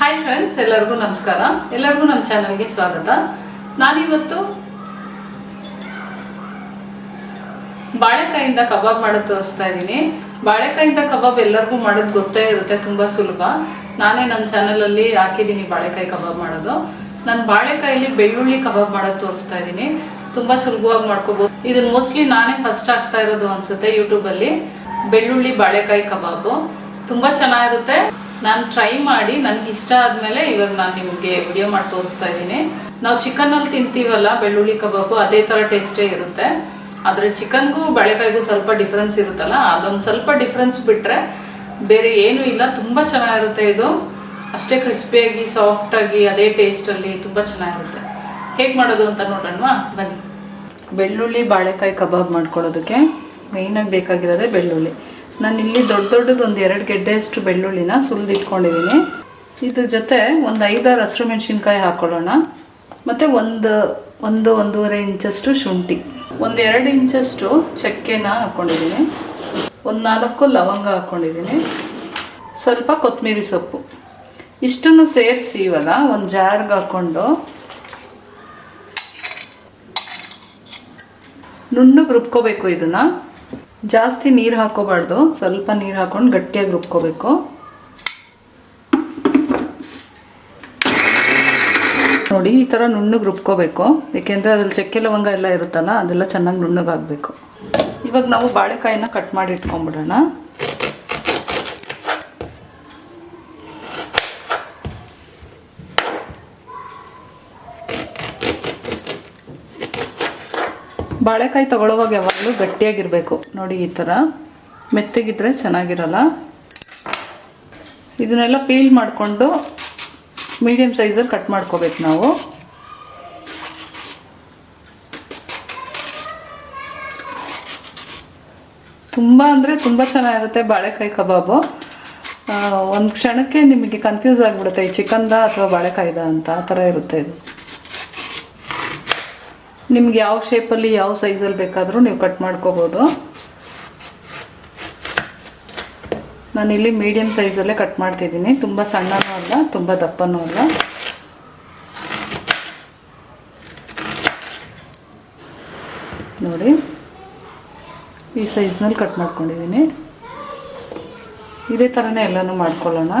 Hi friends ಎಲ್ಲರಿಗೂ ನಮಸ್ಕಾರ. ಎಲ್ಲರಿಗೂ ನಮ್ಮ ಚಾನಲ್ಗೆ ಸ್ವಾಗತ. ನಾನಿವತ್ತು ಬಾಳೆಕಾಯಿಂದ ಕಬಾಬ್ ಮಾಡೋದು ತೋರಿಸ್ತಾ ಇದ್ದೀನಿ. ಬಾಳೆಕಾಯಿಂದ ಕಬಾಬ್ ಎಲ್ಲರಿಗೂ ಮಾಡೋದು ಗೊತ್ತೇ ಇರುತ್ತೆ, ತುಂಬ ಸುಲಭ. ನಾನೇ ನನ್ನ ಚಾನಲಲ್ಲಿ ಹಾಕಿದ್ದೀನಿ ಬಾಳೆಕಾಯಿ ಕಬಾಬ್ ಮಾಡೋದು. ನಾನು ಬಾಳೆಕಾಯಲ್ಲಿ ಬೆಳ್ಳುಳ್ಳಿ ಕಬಾಬ್ ಮಾಡೋದು ತೋರಿಸ್ತಾ ಇದ್ದೀನಿ. ತುಂಬ ಸುಲಭವಾಗಿ ಮಾಡ್ಕೋಬೋದು. ಇದನ್ನ ಮೋಸ್ಟ್ಲಿ ನಾನೇ ಫಸ್ಟ್ ಆಗ್ತಾ ಇರೋದು ಅನ್ಸುತ್ತೆ ಯೂಟ್ಯೂಬಲ್ಲಿ ಬೆಳ್ಳುಳ್ಳಿ ಬಾಳೆಕಾಯಿ ಕಬಾಬು. ತುಂಬ ಚೆನ್ನಾಗಿರುತ್ತೆ. ನಾನು ಟ್ರೈ ಮಾಡಿ ನನಗೆ ಇಷ್ಟ ಆದಮೇಲೆ ಇವಾಗ ನಾನು ನಿಮಗೆ ವಿಡಿಯೋ ಮಾಡಿ ತೋರಿಸ್ತಾ ಇದ್ದೀನಿ. ನಾವು ಚಿಕನಲ್ಲಿ ತಿಂತೀವಲ್ಲ, ಬೆಳ್ಳುಳ್ಳಿ ಕಬಾಬು, ಅದೇ ಥರ ಟೇಸ್ಟೇ ಇರುತ್ತೆ. ಆದರೆ ಚಿಕನ್ಗೂ ಬಾಳೆಕಾಯಿಗೂ ಸ್ವಲ್ಪ ಡಿಫ್ರೆನ್ಸ್ ಇರುತ್ತಲ್ಲ, ಅದೊಂದು ಸ್ವಲ್ಪ ಡಿಫ್ರೆನ್ಸ್ ಬಿಟ್ಟರೆ ಬೇರೆ ಏನೂ ಇಲ್ಲ, ತುಂಬ ಚೆನ್ನಾಗಿರುತ್ತೆ ಇದು. ಅಷ್ಟೇ ಕ್ರಿಸ್ಪಿಯಾಗಿ ಸಾಫ್ಟಾಗಿ ಅದೇ ಟೇಸ್ಟಲ್ಲಿ ತುಂಬ ಚೆನ್ನಾಗಿರುತ್ತೆ. ಹೇಗೆ ಮಾಡೋದು ಅಂತ ನೋಡೋಣವಾ? ಬನ್ನಿ. ಬೆಳ್ಳುಳ್ಳಿ, ಬಾಳೆಕಾಯಿ ಕಬಾಬ್ ಮಾಡ್ಕೊಳ್ಳೋದಕ್ಕೆ ಮೇಯ್ನಾಗಿ ಬೇಕಾಗಿರೋದೇ ಬೆಳ್ಳುಳ್ಳಿ. ನಾನು ಇಲ್ಲಿ ದೊಡ್ಡ ದೊಡ್ಡದು ಒಂದು ಎರಡು ಗೆಡ್ಡೆಯಷ್ಟು ಬೆಳ್ಳುಳ್ಳಿನ ಸುಲಿದಿಟ್ಕೊಂಡಿದ್ದೀನಿ ಇದ್ರ ಜೊತೆ ಒಂದು ಐದಾರು ಹಸಿರು ಮೆಣಸಿನ್ಕಾಯಿ ಹಾಕ್ಕೊಳ್ಳೋಣ ಮತ್ತು ಒಂದು ಒಂದು ಒಂದೂವರೆ ಇಂಚಷ್ಟು ಶುಂಠಿ. ಒಂದು ಎರಡು ಇಂಚಷ್ಟು ಚಕ್ಕೆನ ಹಾಕ್ಕೊಂಡಿದ್ದೀನಿ ಒಂದು ನಾಲ್ಕು ಲವಂಗ ಹಾಕ್ಕೊಂಡಿದ್ದೀನಿ ಸ್ವಲ್ಪ ಕೊತ್ತಂಬರಿ ಸೊಪ್ಪು. ಇಷ್ಟನ್ನು ಸೇರಿಸಿ ಇವಾಗ ಒಂದು ಜಾರ್ಗೆ ಹಾಕ್ಕೊಂಡು ನುಣ್ಣಗೆ ರುಬ್ಕೋಬೇಕು ಇದನ್ನು. ಜಾಸ್ತಿ ನೀರು ಹಾಕೋಬಾರ್ದು. ಸ್ವಲ್ಪ ನೀರು ಹಾಕೊಂಡು ಗಟ್ಟಿಯಾಗಿ ರುಬ್ಕೋಬೇಕು. ನೋಡಿ, ಈ ಥರ ನುಣ್ಣಗೆ ರುಬ್ಕೋಬೇಕು. ಏಕೆಂದರೆ ಅದ್ರಲ್ಲಿ ಚಕ್ಕೆ ಲವಂಗ ಎಲ್ಲ ಇರುತ್ತಲ್ಲ, ಅದೆಲ್ಲ ಚೆನ್ನಾಗಿ ನುಣ್ಣಗಾಗಬೇಕು ಇವಾಗ ನಾವು ಬಾಳೆಕಾಯಿನ ಕಟ್ ಮಾಡಿ ಇಟ್ಕೊಂಡ್ಬಿಡೋಣ. ಬಾಳೆಕಾಯಿ ತಗೊಳ್ಳೋವಾಗ ಯಾವಾಗಲೂ ಗಟ್ಟಿಯಾಗಿರಬೇಕು. ನೋಡಿ ಈ ಥರ. ಮೆತ್ತಗಿದ್ರೆ ಚೆನ್ನಾಗಿರಲ್ಲ. ಇದನ್ನೆಲ್ಲ ಪೀಲ್ ಮಾಡಿಕೊಂಡು ಮೀಡಿಯಮ್ ಸೈಜಲ್ಲಿ ಕಟ್ ಮಾಡ್ಕೋಬೇಕು ನಾವು. ತುಂಬ ಅಂದರೆ ತುಂಬ ಚೆನ್ನಾಗಿರುತ್ತೆ ಬಾಳೆಕಾಯಿ ಕಬಾಬು. ಒಂದು ಕ್ಷಣಕ್ಕೆ ನಿಮಗೆ ಕನ್ಫ್ಯೂಸ್ ಆಗಿಬಿಡುತ್ತೆ ಈ ಚಿಕನ್ದ ಅಥವಾ ಬಾಳೆಕಾಯ್ದ ಅಂತ. ಆ ಥರ ಇರುತ್ತೆ ಇದು. ನಿಮ್ಗೆ ಯಾವ ಶೇಪಲ್ಲಿ ಯಾವ ಸೈಜಲ್ಲಿ ಬೇಕಾದರೂ ನೀವು ಕಟ್ ಮಾಡ್ಕೋಬೋದು. ನಾನಿಲ್ಲಿ ಮೀಡಿಯಮ್ ಸೈಜಲ್ಲೇ ಕಟ್ ಮಾಡ್ತಿದ್ದೀನಿ. ತುಂಬ ಸಣ್ಣನೂ ಅಲ್ಲ, ತುಂಬ ದಪ್ಪನೂ ಅಲ್ಲ. ನೋಡಿ, ಈ ಸೈಜ್ನಲ್ಲಿ ಕಟ್ ಮಾಡ್ಕೊಂಡಿದ್ದೀನಿ. ಇದೇ ಥರನೇ ಎಲ್ಲನೂ ಮಾಡ್ಕೊಳ್ಳೋಣ.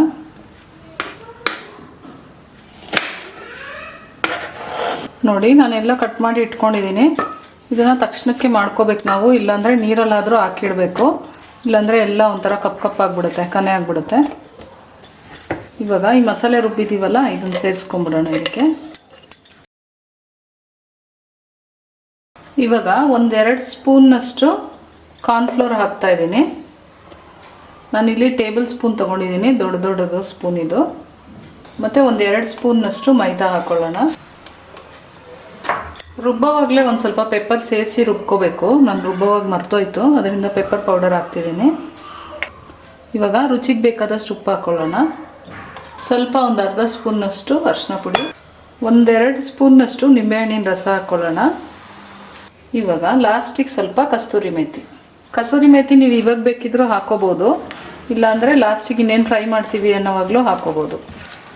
ನೋಡಿ, ನಾನೆಲ್ಲ ಕಟ್ ಮಾಡಿ ಇಟ್ಕೊಂಡಿದ್ದೀನಿ ಇದನ್ನು ತಕ್ಷಣಕ್ಕೆ ಮಾಡ್ಕೋಬೇಕು ನಾವು. ಇಲ್ಲಾಂದರೆ ನೀರಲ್ಲಾದರೂ ಹಾಕಿಡಬೇಕು. ಇಲ್ಲಾಂದರೆ ಎಲ್ಲ ಒಂಥರ ಕಪ್ ಕಪ್ ಆಗಿಬಿಡುತ್ತೆ, ಕನೆ ಆಗಿಬಿಡುತ್ತೆ. ಇವಾಗ ಈ ಮಸಾಲೆ ರುಬ್ಬಿದ್ದೀವಲ್ಲ ಇದನ್ನು ಸೇರಿಸ್ಕೊಂಬಿಡೋಣ ಇದಕ್ಕೆ. ಇವಾಗ ಒಂದೆರಡು ಸ್ಪೂನ್ನಷ್ಟು ಕಾರ್ನ್ಫ್ಲೋರ್ ಹಾಕ್ತಾ ಇದ್ದೀನಿ. ನಾನಿಲ್ಲಿ ಟೇಬಲ್ ಸ್ಪೂನ್ ತೊಗೊಂಡಿದ್ದೀನಿ ದೊಡ್ಡ ದೊಡ್ಡದು ಸ್ಪೂನ್ ಇದು. ಮತ್ತು ಒಂದೆರಡು ಸ್ಪೂನ್ನಷ್ಟು ಮೈದಾ ಹಾಕ್ಕೊಳ್ಳೋಣ ರುಬ್ಬೋವಾಗಲೇ ಒಂದು ಸ್ವಲ್ಪ ಪೆಪ್ಪರ್ ಸೇರಿಸಿ ರುಬ್ಕೋಬೇಕು. ನಾನು ರುಬ್ಬೋವಾಗ ಮರ್ತೋಯ್ತು. ಅದರಿಂದ ಪೆಪ್ಪರ್ ಪೌಡರ್ ಹಾಕ್ತಿದ್ದೀನಿ. ಇವಾಗ ರುಚಿಗೆ ಬೇಕಾದಷ್ಟು ಉಪ್ಪು ಹಾಕ್ಕೊಳ್ಳೋಣ ಸ್ವಲ್ಪ ಒಂದು ಅರ್ಧ ಸ್ಪೂನ್ನಷ್ಟು ಅರಿಶಿನ ಪುಡಿ, ಒಂದೆರಡು ಸ್ಪೂನ್ನಷ್ಟು ನಿಂಬೆಹಣ್ಣಿನ ರಸ ಹಾಕ್ಕೊಳ್ಳೋಣ ಇವಾಗ ಲಾಸ್ಟಿಗೆ ಸ್ವಲ್ಪ ಕಸ್ತೂರಿ ಮೇಥಿ. ಕಸೂರಿ ಮೇಥಿ ನೀವು ಇವಾಗ ಬೇಕಿದ್ರೂ ಹಾಕೋಬೋದು. ಇಲ್ಲಾಂದರೆ ಲಾಸ್ಟಿಗೆ ಇನ್ನೇನು ಫ್ರೈ ಮಾಡ್ತೀವಿ ಅನ್ನೋವಾಗಲೂ ಹಾಕೋಬೋದು.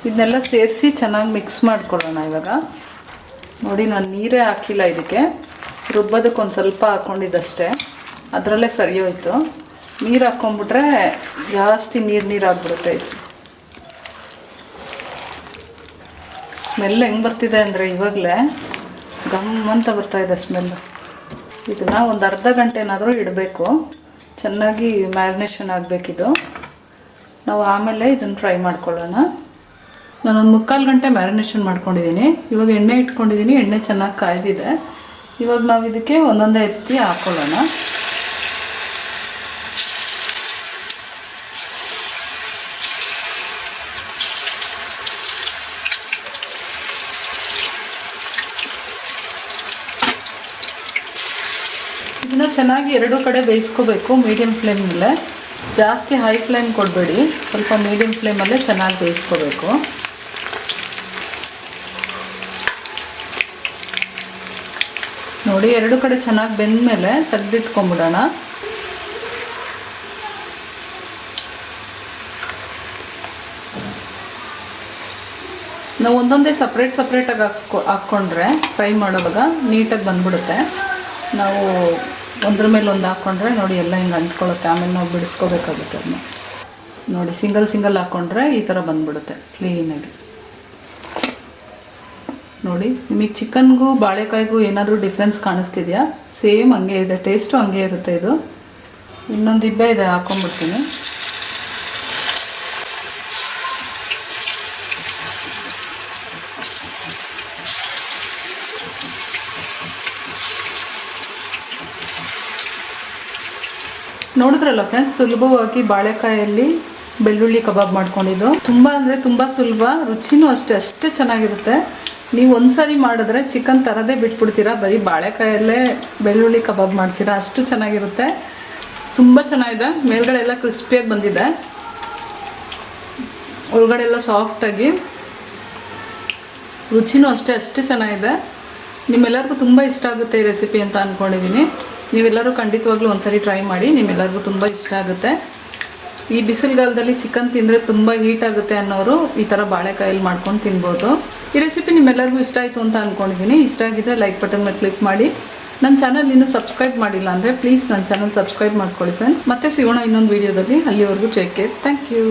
ಇದನ್ನೆಲ್ಲ ಸೇರಿಸಿ ಚೆನ್ನಾಗಿ ಮಿಕ್ಸ್ ಮಾಡ್ಕೊಳ್ಳೋಣ ಇವಾಗ. ನೋಡಿ, ನಾನು ನೀರೇ ಹಾಕಿಲ್ಲ ಇದಕ್ಕೆ. ರುಬ್ಬೋದಕ್ಕೆ ಒಂದು ಸ್ವಲ್ಪ ಹಾಕ್ಕೊಂಡಿದ್ದಷ್ಟೇ ಅದರಲ್ಲೇ ಸರಿ ಹೋಯ್ತು. ನೀರು ಹಾಕ್ಕೊಂಬಿಟ್ರೆ ಜಾಸ್ತಿ ನೀರು ನೀರು ಆಗ್ಬಿಡುತ್ತೆ ಇದು. ಸ್ಮೆಲ್ ಹೆಂಗೆ ಬರ್ತಿದೆ ಅಂದರೆ ಇವಾಗಲೇ ಗಮ್ ಅಂತ ಬರ್ತಾಯಿದೆ ಸ್ಮೆಲ್ಲು ಇದನ್ನು ಒಂದು ಅರ್ಧ ಗಂಟೆನಾದರೂ ಇಡಬೇಕು. ಚೆನ್ನಾಗಿ ಮ್ಯಾರಿನೇಷನ್ ಆಗಬೇಕಿದು. ನಾವು ಆಮೇಲೆ ಇದನ್ನು ಫ್ರೈ ಮಾಡ್ಕೊಳ್ಳೋಣ. ನಾನೊಂದು ಮುಕ್ಕಾಲು ಗಂಟೆ ಮ್ಯಾರಿನೇಷನ್ ಮಾಡ್ಕೊಂಡಿದ್ದೀನಿ ಇವಾಗ ಎಣ್ಣೆ ಇಟ್ಕೊಂಡಿದ್ದೀನಿ ಎಣ್ಣೆ ಚೆನ್ನಾಗಿ ಕಾಯ್ದಿದೆ. ಇವಾಗ ನಾವು ಇದಕ್ಕೆ ಒಂದೊಂದೇ ಎತ್ತಿ ಹಾಕ್ಕೊಳ್ಳೋಣ ಇದನ್ನು ಚೆನ್ನಾಗಿ ಎರಡು ಕಡೆ ಬೇಯಿಸ್ಕೋಬೇಕು ಮೀಡಿಯಂ ಫ್ಲೇಮ್ ಮೇಲೆ. ಜಾಸ್ತಿ ಹೈ ಫ್ಲೇಮ್ ಕೊಡಬೇಡಿ. ಸ್ವಲ್ಪ ಮೀಡಿಯಂ ಫ್ಲೇಮಲ್ಲೇ ಚೆನ್ನಾಗಿ ಬೇಯಿಸ್ಕೋಬೇಕು. ನೋಡಿ, ಎರಡು ಕಡೆ ಚೆನ್ನಾಗಿ ಬೆಂದ ಮೇಲೆ ತೆಗೆದಿಟ್ಕೊಂಬಿಡೋಣ. ನಾವು ಒಂದೊಂದೇ ಸಪ್ರೇಟ್ ಸಪ್ರೇಟಾಗಿ ಹಾಕ್ಸ್ಕೊ, ಹಾಕ್ಕೊಂಡ್ರೆ ಫ್ರೈ ಮಾಡೋವಾಗ ನೀಟಾಗಿ ಬಂದ್ಬಿಡುತ್ತೆ. ನಾವು ಒಂದ್ರ ಮೇಲೆ ಒಂದು ಹಾಕ್ಕೊಂಡ್ರೆ ನೋಡಿ ಎಲ್ಲ ಹಿಂಗೆ ಅಂಟ್ಕೊಳ್ಳುತ್ತೆ ಆಮೇಲೆ ನಾವು ಬಿಡಿಸ್ಕೋಬೇಕಾಗುತ್ತೆ ಅದನ್ನ ನೋಡಿ, ಸಿಂಗಲ್ ಸಿಂಗಲ್ ಹಾಕ್ಕೊಂಡ್ರೆ ಈ ಥರ ಬಂದ್ಬಿಡುತ್ತೆ ಕ್ಲೀನಾಗಿ ನೋಡಿ, ನಿಮಗೆ ಚಿಕನ್ಗೂ ಬಾಳೆಕಾಯಿಗೂ ಏನಾದರೂ ಡಿಫ್ರೆನ್ಸ್ ಕಾಣಿಸ್ತಿದೆಯಾ? ಸೇಮ್ ಹಂಗೆ ಇದೆ ಟೇಸ್ಟು ಹಂಗೆ ಇರುತ್ತೆ ಇದು. ಇನ್ನೊಂದು ಇಬ್ಬೆ ಇದೆ, ಹಾಕೊಂಡ್ಬಿಡ್ತೀನಿ. ನೋಡಿದ್ರಲ್ಲ ಫ್ರೆಂಡ್ಸ್ ಸುಲಭವಾಗಿ ಬಾಳೆಕಾಯಲ್ಲಿ ಬೆಳ್ಳುಳ್ಳಿ ಕಬಾಬ್ ಮಾಡ್ಕೊಂಡಿದ್ದು. ತುಂಬ ಅಂದರೆ ತುಂಬ ಸುಲಭ, ರುಚಿನೂ ಅಷ್ಟೇ ಅಷ್ಟೇ ಚೆನ್ನಾಗಿರುತ್ತೆ. ನೀವು ಒಂದ್ಸರಿ ಮಾಡಿದ್ರೆ ಚಿಕನ್ ತರದೇ ಬಿಟ್ಬಿಡ್ತೀರಾ? ಬರೀ ಬಾಳೆಕಾಯಲ್ಲೇ ಬೆಳ್ಳುಳ್ಳಿ ಕಬಾಬ್ ಮಾಡ್ತೀರಾ? ಅಷ್ಟು ಚೆನ್ನಾಗಿರುತ್ತೆ. ತುಂಬ ಚೆನ್ನಾಗಿದೆ. ಮೇಲ್ಗಡೆ ಎಲ್ಲ ಕ್ರಿಸ್ಪಿಯಾಗಿ ಬಂದಿದೆ. ಒಳಗಡೆ ಎಲ್ಲ ಸಾಫ್ಟಾಗಿ. ರುಚಿನೂ ಅಷ್ಟೇ ಅಷ್ಟೇ ಚೆನ್ನಾಗಿದೆ. ನಿಮ್ಮೆಲ್ಲರಿಗೂ ತುಂಬ ಇಷ್ಟ ಆಗುತ್ತೆ ಈ ರೆಸಿಪಿ ಅಂತ ಅಂದ್ಕೊಂಡಿದ್ದೀನಿ ನೀವೆಲ್ಲರೂ ಖಂಡಿತವಾಗ್ಲೂ ಒಂದ್ಸರಿ ಟ್ರೈ ಮಾಡಿ. ನಿಮ್ಮೆಲ್ಲರಿಗೂ ತುಂಬ ಇಷ್ಟ ಆಗುತ್ತೆ. ಈ ಬಿಸಿಲುಗಾಲದಲ್ಲಿ ಚಿಕನ್ ತಿಂದರೆ ತುಂಬ ಹೀಟ್ ಆಗುತ್ತೆ ಅನ್ನೋರು ಈ ಥರ ಬಾಳೆಕಾಯಲ್ಲಿ ಮಾಡ್ಕೊಂಡು ತಿನ್ಬೋದು. ಈ ರೆಸಿಪಿ ನಿಮ್ಮೆಲ್ಲರಿಗೂ ಇಷ್ಟ ಆಯಿತು ಅಂತ ಅಂದ್ಕೊಂಡಿದ್ದೀನಿ ಇಷ್ಟ ಆಗಿದ್ದರೆ ಲೈಕ್ ಬಟನ್ ಕ್ಲಿಕ್ ಮಾಡಿ. ನನ್ನ ಚಾನಲ್ ಇನ್ನೂ ಸಬ್ಸ್ಕ್ರೈಬ್ ಮಾಡಿಲ್ಲ ಅಂದರೆ ಪ್ಲೀಸ್ ನನ್ನ ಚಾನಲ್ ಸಬ್ಸ್ಕ್ರೈಬ್ ಮಾಡ್ಕೊಳ್ಳಿ ಫ್ರೆಂಡ್ಸ್ ಮತ್ತೆ ಸಿಗೋಣ ಇನ್ನೊಂದು ವೀಡಿಯೋದಲ್ಲಿ ಅಲ್ಲಿವರೆಗೂ ಟೇಕ್ ಕೇರ್ ಥ್ಯಾಂಕ್ ಯು